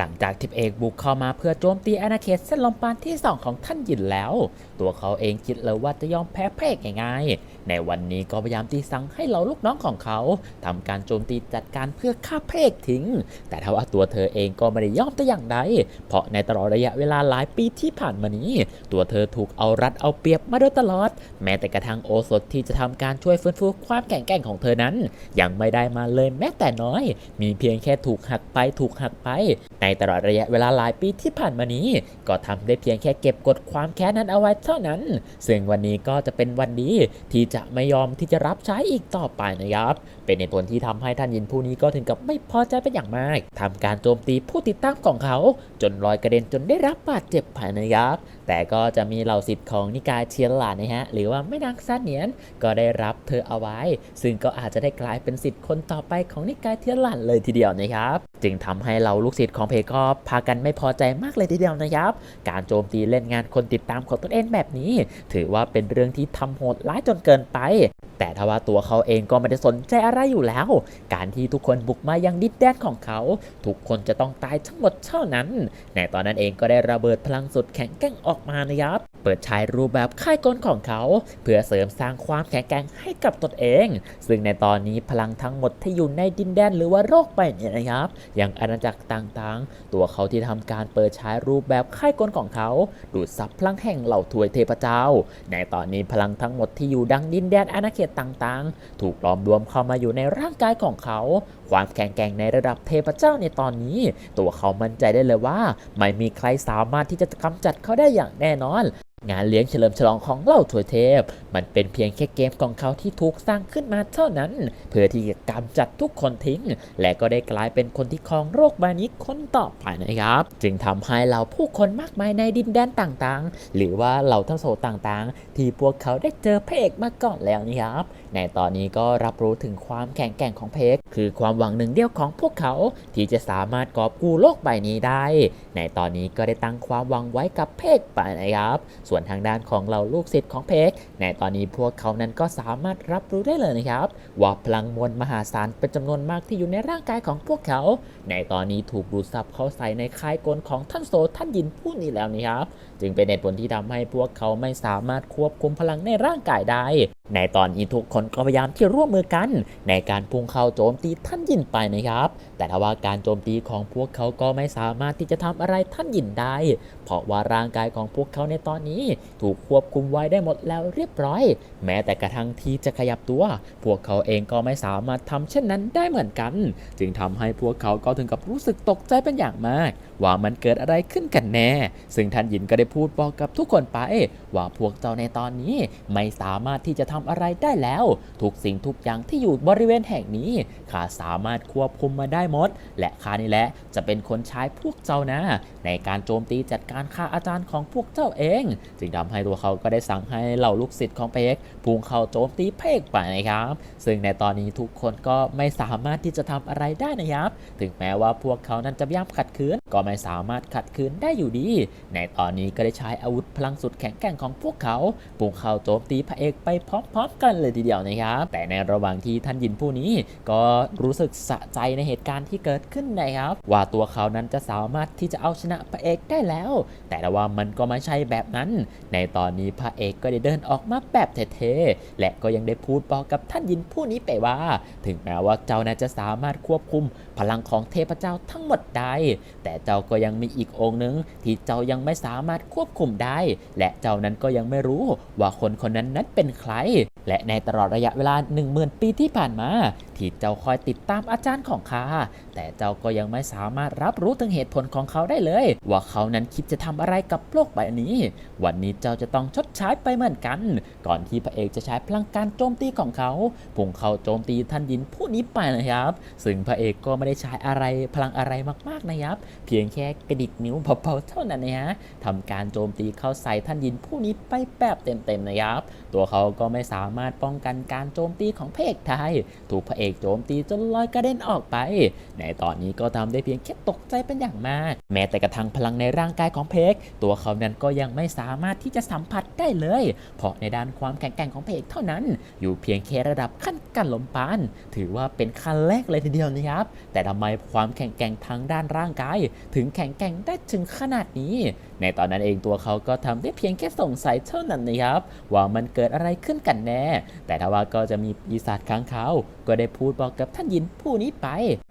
หลังจากทิพเอกบุกเข้ามาเพื่อโจมตีอาณาเขตเส้นลมปานที่ 2 ของท่านหยินแล้ว ตัวเขาเองคิดเลยว่าจะยอมแพ้เอกง่ายๆ ในวันนี้ก็พยายามตีสั่งให้เหล่าลูกน้องของเขาทำการโจมตีจัดการเพื่อฆ่าเอกทิ้ง แต่ถ้าว่าตัวเธอเองก็ไม่ได้ยอมแต่อย่างใด เพราะในตลอดระยะเวลาหลายปีที่ผ่านมานี้ ตัวเธอถูกเอารัดเอาเปรียบมาโดยตลอด แม้แต่กระทั่งโอสถที่จะทำการช่วยฟื้นฟูความแข็งแกร่งของเธอนั้น ยังไม่ได้มาเลยแม้แต่น้อย มีเพียงแค่ถูกหักไปถูกหักไปในตลอดระยะเวลาหลายปีที่ผ่านมานี้ ก็ทำได้เพียงแค่เก็บกดความแค้นนั้นเอาไว้เท่านั้น ซึ่งวันนี้ก็จะเป็นวันดีที่จะไม่ยอมที่จะรับใช้อีกต่อไปนะครับ เป็นในผลที่ทำให้ท่านยินผู้นี้ก็ถึงกับไม่พอใจเป็นอย่างมากทำการโจมตีผู้ติดตามของเขา จนลอยกระเด็นจนได้รับบาดเจ็บภายในยับ แต่ก็จะมีเหล่าสิทธิ์ของนิกายเชียนหลานนะฮะหรือว่าไม่นางซาเนียนก็ได้รับเธอเอาไว้ ซึ่งก็อาจจะได้กลายเป็นสิทธิ์คนต่อไปของนิกายเทียนหลานเลยทีเดียวนะครับจึงทำให้เราลูกศิษย์ของเพก็พากันไม่พอใจมากเลยทีเดียวนะครับ การโจมตีเล่นงานคนติดตามของตนเองแบบนี้ ถือว่าเป็นเรื่องที่ทำโหดร้ายจนเกินไป แต่ถ้าว่าตัวเขาเองก็ไม่ได้สนใจอะไรอยู่แล้ว การที่ทุกคนบุกมายังดินแดนของเขา ทุกคนจะต้องตายทั้งหมดเท่านั้นในตอนนั้นเองก็ได้ระเบิดพลังสุดแข็งแกร่งออกมานะครับ เปิดใช้รูปแบบค่ายกลของเขา เพื่อเสริมสร้างความแข็งแกร่งให้กับตนเอง ซึ่งในตอนนี้พลังทั้งหมดที่อยู่ในดินแดนหรือว่าโลกใบนี้นะครับอย่างอาณาจักรต่างๆ ตัวเขาที่ทำการเปิดใช้รูปแบบค่ายกลของเขา ดูดซับพลังแห่งเหล่าถวยเทพเจ้า ในตอนนี้พลังทั้งหมดที่อยู่ดังดินแดนอาณาเขตต่างๆ ถูกล้อมรวมเข้ามาอยู่ในร่างกายของเขา ความแข็งแกร่งในระดับเทพเจ้าในตอนนี้ ตัวเขามั่นใจได้เลยว่า ไม่มีใครสามารถที่จะกำจัดเขาได้อย่างแน่นอนงานเลี้ยงเฉลิมฉลองของเหล่าถวยเทพ มันเป็นเพียงแค่เกมของเขาที่ถูกสร้างขึ้นมาเท่านั้น เพื่อที่จะกำจัดทุกคนทิ้ง และก็ได้กลายเป็นคนที่ครองโรคใบนี้คนต่อไปนะครับ จึงทำให้เราผู้คนมากมายในดินแดนต่างๆ หรือว่าเหล่าทั้งโซต่างๆ ที่พวกเขาได้เจอเอกมาก่อนแล้วนะครับ ในตอนนี้ก็รับรู้ถึงความแข็งแกร่งของเพกคือความหวังหนึ่งเดียวของพวกเขาที่จะสามารถกอบกู้โลกใบนี้ได้ ในตอนนี้ก็ได้ตั้งความหวังไว้กับเพกไปนะครับส่วนวนทางด้านของเราลูกศิษย์ของเพกในตอนนี้พวกเขานั้นก็สามารถรับรู้ได้เลยนะครับ ว่าพลังมวลมหาศาลเป็นจำนวนมากที่อยู่ในร่างกายของพวกเขา ในตอนนี้ถูกดูดซับเข้าใส่ในค่ายกลของท่านโซท่านยินผู้นี้แล้วนะครับ จึงเป็นเหตุผลที่ทำให้พวกเขาไม่สามารถควบคุมพลังในร่างกายได้ ในตอนนี้ทุกคนก็พยายามที่ร่วมมือกัน ในการพุ่งเข้าโจมตีท่านยินไปนะครับ แต่ถ้าว่าการโจมตีของพวกเขาก็ไม่สามารถที่จะทำอะไรท่านยินได้ เพราะว่าร่างกายของพวกเขาในตอนนี้ ถูกควบคุมไว้ได้หมดแล้วเรียบร้อย แม้แต่กระทั่งที่จะขยับตัว พวกเขาเองก็ไม่สามารถทำเช่นนั้นได้เหมือนกัน จึงทำให้พวกเขาก็ถึงกับรู้สึกตกใจเป็นอย่างมากว่ามันเกิดอะไรขึ้นกันแน่ ซึ่งท่านหยินก็ได้พูดบอกกับทุกคนไป ว่าพวกเจ้าในตอนนี้ไม่สามารถที่จะทำอะไรได้แล้ว ทุกสิ่งทุกอย่างที่อยู่บริเวณแห่งนี้ข้าสามารถควบคุมมาได้หมด และข้านี่แหละจะเป็นคนใช้พวกเจ้านะ ในการโจมตีจัดการฆ่าอาจารย์ของพวกเจ้าเอง จึงทำให้ตัวเขาก็ได้สั่งให้เหล่าลูกศิษย์ของเพกพุ่งเข้าโจมตีเพกไปนะครับ ซึ่งในตอนนี้ทุกคนก็ไม่สามารถที่จะทำอะไรได้นะครับ ถึงแม้ว่าพวกเขานั้นจะพยายามขัดขืนก็ไม่สามารถขัดขืนได้อยู่ดี ในตอนนี้ก็ได้ใช้อาวุธพลังสุดแข็งแกร่งของพวกเขาพุ่งเข้าโจมตีพระเอกไปพร้อมๆกันเลยทีเดียวนะครับ แต่ในระหว่างที่ท่านยินผู้นี้ก็รู้สึกสะใจในเหตุการณ์ที่เกิดขึ้นนะครับ ว่าตัวเขานั้นจะสามารถที่จะเอาชนะพระเอกได้แล้ว แต่ว่ามันก็ไม่ใช่แบบนั้น ในตอนนี้พระเอกก็ได้เดินออกมาแบบเท่ๆและก็ยังได้พูดบอกกับท่านยินผู้นี้ไปว่า ถึงแม้ว่าเจ้าน่าจะสามารถควบคุมพลังของเทพเจ้าทั้งหมดได้ แต่เจ้าาก็ยังมีอีกองค์หนึ่งที่เจ้ายังไม่สามารถควบคุมได้ และเจ้านั้นก็ยังไม่รู้ว่าคนคนนั้นนั้นเป็นใคร และในตลอดระยะเวลา 10,000 ปีที่ผ่านมา ที่เจ้าคอยติดตามอาจารย์ของข้าแต่เจ้าก็ยังไม่สามารถรับรู้ถึงเหตุผลของเขาได้เลย ว่าเขานั้นคิดจะทำอะไรกับโลกใบนี้ วันนี้เจ้าจะต้องชดใช้ไปเหมือนกัน ก่อนที่พระเอกจะใช้พลังการโจมตีของเขาพุ่งเข้าโจมตีท่านยินผู้นี้ไปนะครับ ซึ่งพระเอกก็ไม่ได้ใช้อะไรพลังอะไรมากๆนะครับ เพียงแค่กระดิกนิ้วเบาๆเท่านั้นนะฮะทำการโจมตีเข้าใส่ท่านยินผู้นี้ไปแบบเต็มๆนะครับ ตัวเขาก็ไม่สามามารถป้องกันการโจมตีของพระเอกได้ถูกพระเอกโจมตีจนลอยกระเด็นออกไป ในตอนนี้ก็ทำได้เพียงแค่ตกใจเป็นอย่างมาก แม้แต่กระทั่งพลังในร่างกายของเพกตัวเขานั้นก็ยังไม่สามารถที่จะสัมผัสได้เลย เพราะในด้านความแข็งแกร่งของเพกเท่านั้น อยู่เพียงแค่ระดับขั้นกันลมปาน ถือว่าเป็นขั้นแรกเลยทีเดียวนะครับ แต่ทำไมความแข็งแกร่งทางด้านร่างกาย ถึงแข็งแกร่งได้ถึงขนาดนี้ ในตอนนั้นเองตัวเขาก็ทำได้เพียงแค่สงสัยเท่านั้นนะครับ ว่ามันเกิดอะไรขึ้นกันแน่แต่ทว่าก็จะมีปีศาจค้างคาว ก็ได้พูดบอกกับท่านยินผู้นี้ไป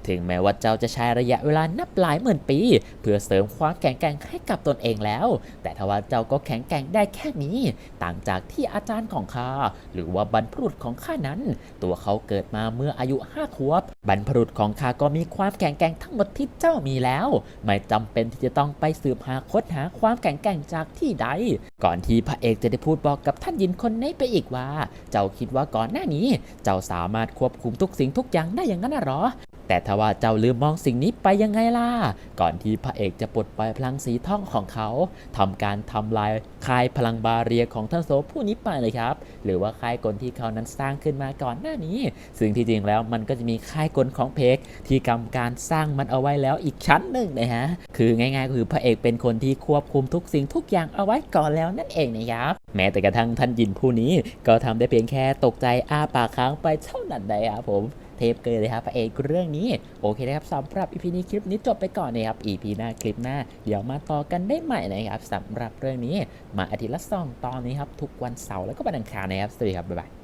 ถึงแม้ว่าเจ้าจะใช้ระยะเวลานับหลายหมื่นปี เพื่อเสริมความแข็งแกร่งให้กับตนเองแล้ว แต่ทว่าเจ้าก็แข็งแกร่งได้แค่นี้ ต่างจากที่อาจารย์ของข้าหรือว่าบรรพบุรุษของข้านั้น ตัวเขาเกิดมาเมื่ออายุห้าขวบบรรพบุรุษของข้าก็มีความแข็งแกร่งทั้งหมดที่เจ้ามีแล้ว ไม่จำเป็นที่จะต้องไปสืบหาค้นหาความแข็งแกร่งจากที่ใด ก่อนที่พระเอกจะได้พูดบอกกับท่านยินคนนี้ไปอีกว่า เจ้าคิดว่าก่อนหน้านี้ เจ้าสามารถควบคุมทุกสิ่งทุกอย่างได้อย่างนั้นหรอ แต่ทว่าเจ้าลืมมองสิ่งนี้ไปยังไงล่ะ ก่อนที่พระเอกจะปลดปล่อยพลังสีทองของเขาทำการทำลายคายพลังบาเรียของท่านโซผู้นี้ไปเลยครับ หรือว่าค่ายกลที่เขานั้นสร้างขึ้นมาก่อนหน้านี้ ซึ่งที่จริงแล้วมันก็จะมีค่ายกลของเพกที่กำการสร้างมันเอาไว้แล้วอีกชั้นหนึ่งนะฮะ คือง่ายๆคือพระเอกเป็นคนที่ควบคุมทุกสิ่งทุกอย่างเอาไว้ก่อนแล้วนั่นเองนะครับ แม้แต่กระทั่งท่านยินผู้นี้ก็ทำได้เพียงแค่ตกใจอ้าปากค้างไปเท่านั้นได้ครับผม เทปเกินเลยครับพระเอกเรื่องนี้โอเคนะครับสำหรับอีพีนี้คลิปนี้จบไปก่อนนะครับอีพีหน้าคลิปหน้า เดี๋ยวมาต่อกันได้ใหม่นะครับสำหรับเรื่องนี้มาอาทิตย์ละสองตอนนี้ครับทุกวันเสาร์แล้วก็วันอังคารนะครับสวัสดีครับบ๊ายบาย